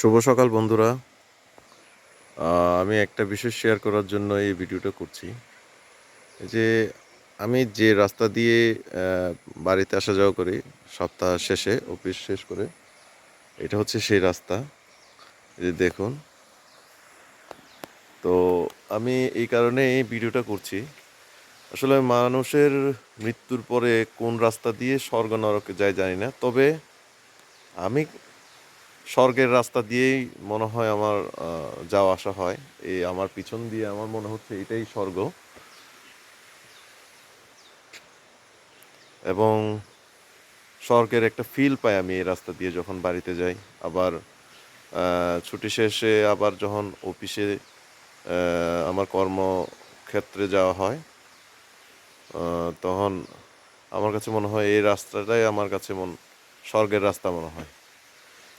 শুভ সকাল, বন্ধুরা। আমি একটা বিষয় শেয়ার করার জন্য এই ভিডিওটা করছি। যে আমি যে রাস্তা দিয়ে বাড়িতে আসা যাওয়া করি, সপ্তাহ শেষে, অফিস শেষ করে, এটা হচ্ছে সেই রাস্তা। যে দেখুন। তো আমি এই কারণে এই ভিডিওটা করছি। আসলে মানুষের মৃত্যুর পরে কোন রাস্তা দিয়ে স্বর্গ নরকে যায় জানি না। তবে আমি স্বর্গের রাস্তা দিয়েই মনে হয় আমার যাওয়া আসা হয়। এই আমার পিছন দিয়ে আমার মনে হচ্ছে এটাই স্বর্গ। এবং স্বর্গের একটা ফিল পাই আমি এই রাস্তা দিয়ে যখন বাড়িতে যাই। আবার ছুটি শেষে আবার যখন অফিসে আমার কর্মক্ষেত্রে যাওয়া হয় তখন আমার কাছে মনে হয় এই রাস্তাটাই আমার কাছে মন, স্বর্গের রাস্তা মনে হয়।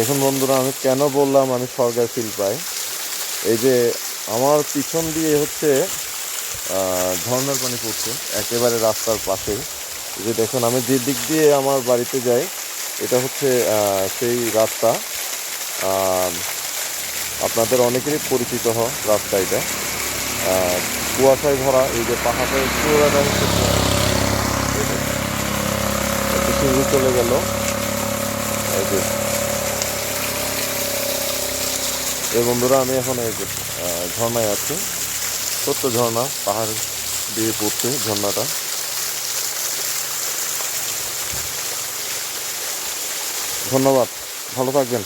দেখুন বন্ধুরা আমি কেন বললাম আমি স্বর্গের ফিল পাই? এই যে আমার পিছন দিয়ে হচ্ছে আহ, ঝর্ণার পানি পড়ছে একেবারে রাস্তার এই যে দেখুন আমি যে দিক দিয়ে আমার বাড়িতে যাই এটা হচ্ছে সেই রাস্তা। আপনাদের অনেকেরই পরিচিত হ রাস্তা এটা। কুয়াশায় ভরা এই যে পাহাড়ের সিঁড়ি চলে গেল এই যে এই বন্ধুরা, আমি এখন এই ঝর্ণায় আছি। ছোট্ট ঝর্ণা, পাহাড় দিয়ে পড়ছে ঝর্ণাটা। ধন্যবাদ, ভালো থাকবেন।